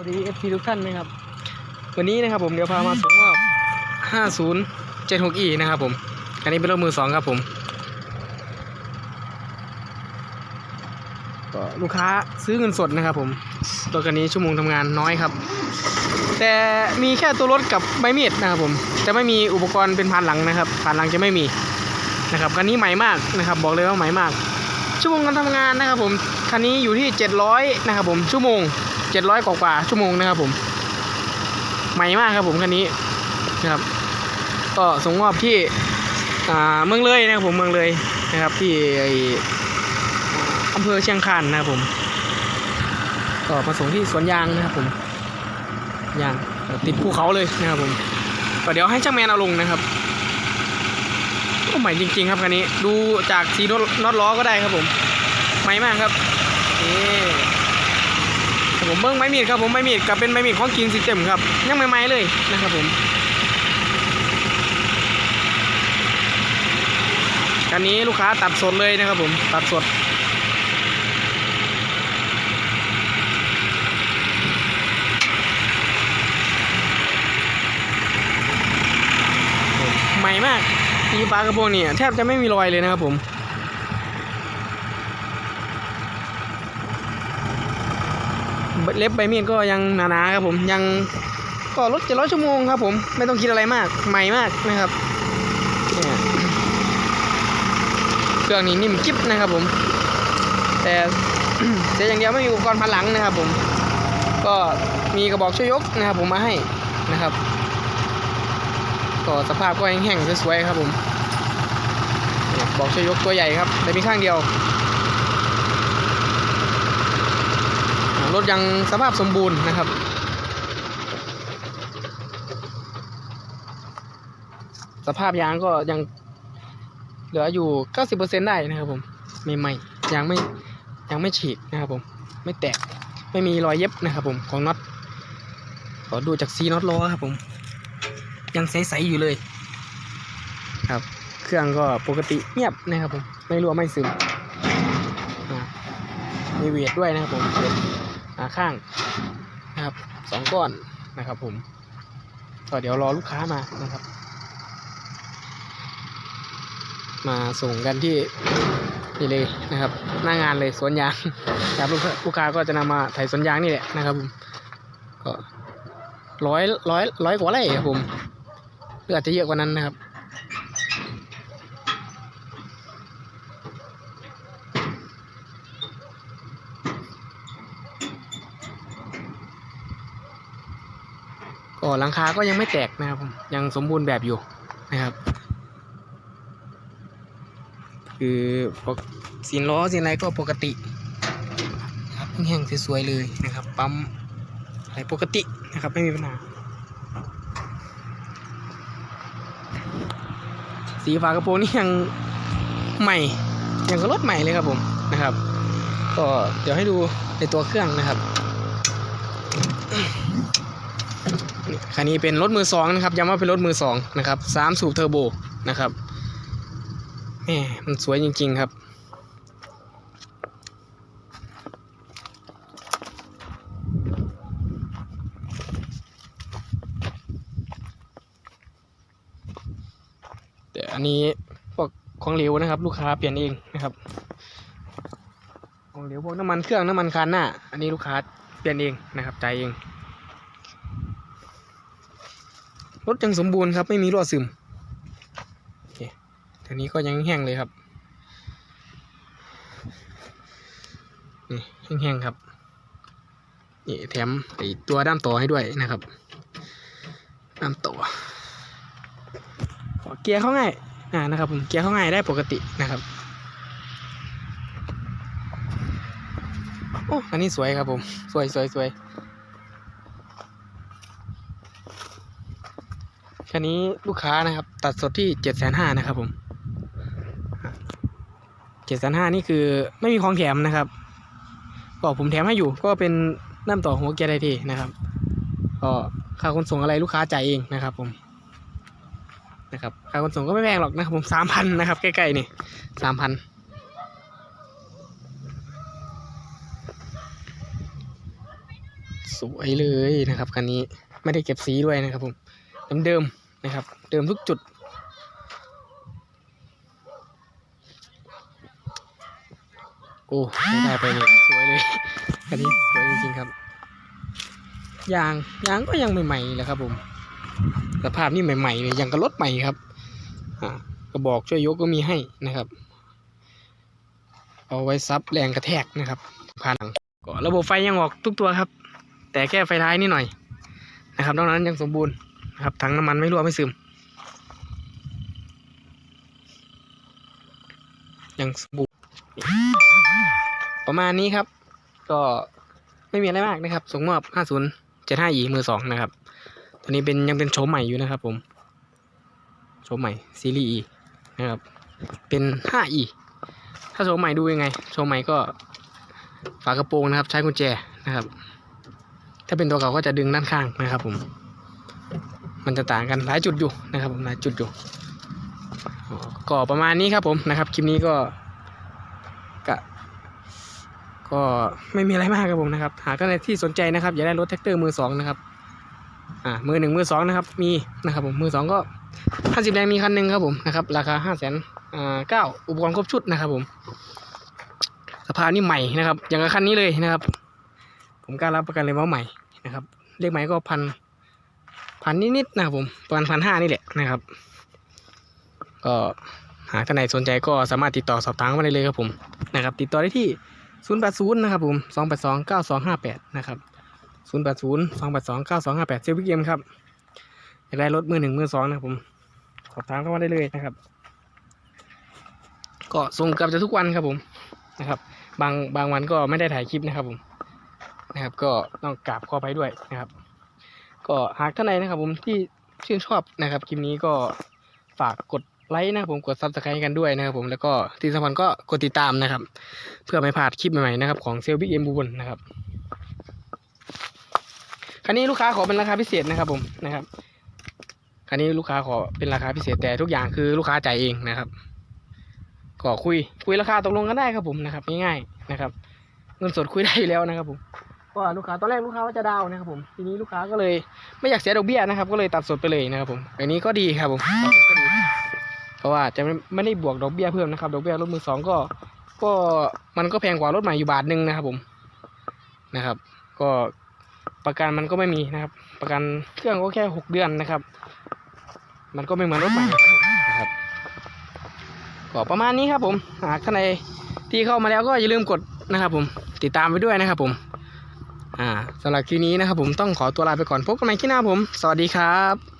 วัสดีเอฟซีทุกท่านนะครับ วันนี้นะครับผมเดี๋ยวพามาส่งมอบ 5076e นะครับผม อันนี้เป็นรถมือสองครับผมก็ลูกค้าซื้อเงินสดนะครับผมรถคันนี้ชั่วโมงทำงานน้อยครับ แต่มีแค่ตัวรถกับใบมีดนะครับผมจะไม่มีอุปกรณ์เป็นผ่านหลังนะครับผ่านหลังจะไม่มีนะครับคันนี้ใหม่มากนะครับ บอกเลยว่าใหม่มาก ชั่วโมงการทำงานนะครับผมคันนี้อยู่ที่ 700นะครับผมชั่วโมง 700กว่ากว่าชั่วโมงนะครับผม ใหม่มากครับผมคันนี้นะครับ ก็ส่งมอบที่เมืองเลยนะครับผมเมืองเลยนะครับ ที่อำเภอเชียงคานนะครับผมก็มาส่งที่สวนยางนะครับผมยางติดภูเขาเลยนะครับผมก็เดี๋ยวให้ช่างแมนเอาลงนะครับโอ้ใหม่จริง ๆ ครับคันนี้ดูจากสีน็อตล้อก็ได้ครับผมใหม่มากครับนี่ ผมเบิ้งไม้มีดครับผมไม้มีดกับเป็นไม้มีดของกินซิสเต็มครับ ยังใหม่ๆเลยนะครับผมคันนี้ลูกค้าตัดสดเลยนะครับผมตัดสดใหม่มากอีปลากระพงนี่แทบจะไม่มีรอยเลยนะครับผม เล็บใบมีดก็ยังหนาๆครับผมยังก็รถเจ็ดร้อยชั่วโมงครับผมไม่ต้องคิดอะไรมากใหม่มากนะครับเนี่ยเครื่องนี้นิ่มกิ๊บนะครับผม แต่เสียอย่างเดียวไม่มีอุปกรณ์พันหลังนะครับผม ก็มีกระบอกช่วยยกนะครับผมมาให้นะครับก็สภาพก็แห้งๆสวยๆครับผมกระบอกช่วยยกตัวใหญ่ครับ แต่มีข้างเดียวอ่า รถยังสภาพสมบูรณ์นะครับ สภาพยางก็ยังเหลืออยู่ 90%ได้นะครับผมใหม่ๆยังไม่ยังไม่ฉีกนะครับผม ไม่แตกไม่มีรอยเย็บนะครับผมของน็อตขอดูจากซีน็อตล้อครับผม ยังใสๆอยู่เลยครับ เครื่องก็ปกติเงียบนะครับผม ไม่รั่วไม่ซึมมีเวทด้วยนะครับผม เวทอ่าข้างนะครับสองก้อนนะครับ ผมก็เดี๋ยวรอลูกค้ามานะครับ มาส่งกันที่นี่เลยนะครับ หน้างานเลยสวนยางครับลูกค้าลูกค้าก็จะนำมาไถสวนยางนี่แหละนะครับผมก็ร้อยร้อยร้อยกว่าไร่ครับผมหรืออาจจะเยอะกว่านั้นนะครับ ก็หลังคาก็ยังไม่แตกนะครับผมยังสมบูรณ์แบบอยู่นะครับ คือปกสีนล้อสีนอะไรก็ปกติครับแห้งๆสวยๆเลยนะครับ ปั๊มอะไรปกตินะครับไม่มีปัญหาสีฝากระโปรงนี่ยังใหม่ยังก็รถใหม่เลยครับผมนะครับ ก็เดี๋ยวให้ดูในตัวเครื่องนะครับ คันนี้เป็นรถมือสองนะครับย้ำว่าเป็นรถมือสองนะครับสามสูบเทอร์โบนะครับแหมมันสวยจริง ๆ ครับ แต่อันนี้พวกของเหลวนะครับ ลูกค้าเปลี่ยนเองนะครับ ของเหลวพวกน้ำมันเครื่องน้ำมันคานหน้า อันนี้ลูกค้าเปลี่ยนเองนะครับจ่ายเอง รถยังสมบูรณ์ครับ ไม่มีรั่วซึมทีนี้ก็ยังแห้งเลยครับ นี่แห้งๆครับ นี่แถมไอตัวด้ามต่อให้ด้วยนะครับ ด้ามต่อเกียร์เข้าง่ายอ่านะครับผมเกียร์เข้าง่ายได้ปกตินะครับ โอ้ อันนี้สวยครับผม สวยสวยสวย คันนี้ลูกค้านะครับ ตัดสดที่เจ็ดแสนห้านะครับผมเจ็ดแสนห้านี่คือไม่มีของแถมนะครับก็ผมแถมให้อยู่ก็เป็นน้ำต่อหัวเกียร์ไดทีนะครับก็ค่าขนส่งอะไรลูกค้าจ่ายเองนะครับ ผมนะครับค่าขนส่งก็ไม่แพงหรอกนะครับผมสามพันนะครับใกล้ๆนี่สามพันสวยเลยนะครับคันนี้ไม่ได้เก็บสีด้วยนะครับผม เดิมๆนะครับ เดิมทุกจุด โอ้ไม่ได้ไปเลยสวยเลยคันนี้สวยจริงๆครับยางยางก็ยังใหม่ๆเลยครับผมสภาพนี่ใหม่ๆเลยยังกับรถใหม่ครับกระบอกช่วยยกก็มีให้นะครับ เอาไว้ซับแรงกระแทกนะครับผ่านหลังก็ระบบไฟยังออกทุกตัวครับ แต่แค่ไฟท้ายนิดหน่อยนะครับนอกนั้นยังสมบูรณ์ ครับถังน้ำมันไม่รั่วไม่ซึมยังสบูรณ์ประมาณนี้ครับ ก็ไม่มีอะไรมากนะครับส่งมอบ 5075 e มือสองนะครับ ตอนนี้เป็นยังเป็นโฉมใหม่อยู่นะครับผมโฉมใหม่ซีรีส์ E นะครับ เป็น 5e ถ้าโฉมใหม่ดูยังไงโฉมใหม่ก็ฝากระโปรงนะครับ ใช้กุญแจนะครับ ถ้าเป็นตัวเก่าก็จะดึงด้านข้างนะครับผม มันจะต่างกันหลายจุดอยู่นะครับผมหลายจุดอยู่อ๋อก็ประมาณนี้ครับผมนะครับคลิปนี้ก็ก็ก็ไม่มีอะไรมากครับผมนะครับ หากท่านใดที่สนใจนะครับอยากได้รถแท็กเตอร์มือสองนะครับอ่ามือหนึ่งมือสองนะครับมีนะครับผมมือสองก็ห้าสิบแรงมีคันหนึ่งครับผมนะครับราคาห้าแสนอ่าเก้าอุปกรณ์ครบชุดนะครับผมสภาพนี่ใหม่นะครับ อย่างกับคันนี้เลยนะครับ ผมกล้ารับประกันเลยว่าใหม่นะครับเลขใหม่ก็พัน พันนิดๆนะครับผมประมาณพันห้านี่แหละนะครับ ก็หากท่านใดสนใจก็สามารถติดต่อสอบถามมาได้เลยครับผมนะครับ ติดต่อได้ที่ 080 นะครับผม 282 9258 นะครับ 080 282 9258 เซลฟี่เกมครับอยากได้รถมือหนึ่งมือสองนะครับผม สอบถามเข้ามาได้เลยนะครับ ก็ส่งกลับจะทุกวันครับผมนะครับ บางบางวันก็ไม่ได้ถ่ายคลิปนะครับผมนะครับ ก็ต้องกราบขอไปด้วยนะครับ ก็หากท่านใดนะครับ ผมที่ชื่นชอบนะครับคลิปนี้ก็ฝากกดไลค์นะครับผมกดซับสไครต์กันด้วยนะครับ ผมแล้วก็ที่สำคัญก็กดติดตามนะครับ เพื่อไม่พลาดคลิปใหม่ๆนะครับของเซลบิ๊กเอ็มบูบนนะครับคันนี้ลูกค้าขอเป็นราคาพิเศษนะครับ ผมนะครับคันนี้ลูกค้าขอเป็นราคาพิเศษแต่ทุกอย่างคือลูกค้าจ่ายเองนะครับก็คุยคุยราคาตกลงกันได้ครับผมนะครับง่ายๆนะครับ เงินสดคุยได้อยู่แล้วนะครับผม เพราะว่าลูกค้าตอนแรกลูกค้าว่าจะดาวนะครับผมทีนี้ลูกค้าก็เลยไม่อยากเสียดอกเบี้ยนะครับ ก็เลยตัดสดไปเลยนะครับผมอันนี้ก็ดีครับผมก็ดีเพราะว่าจะไม่ไม่ได้บวกดอกเบี้ยเพิ่มนะครับดอกเบี้ยรถมือสองก็ ก็มันก็แพงกว่ารถใหม่อยู่บาทหนึ่งนะครับผมนะครับ ก็ประกันมันก็ไม่มีนะครับ ประกันเครื่องก็แค่หกเดือนนะครับ มันก็ไม่เหมือนรถใหม่นะครับก็ประมาณนี้ครับผมหากท่านใดที่เข้ามาแล้วก็อย่าลืมกดนะครับ ผมติดตามไปด้วยนะครับผม อ่าสำหรับคลิปนี้นะครับผมต้องขอตัวลาไปก่อนพบกันใหม่คลิปหน้าผม สวัสดีครับ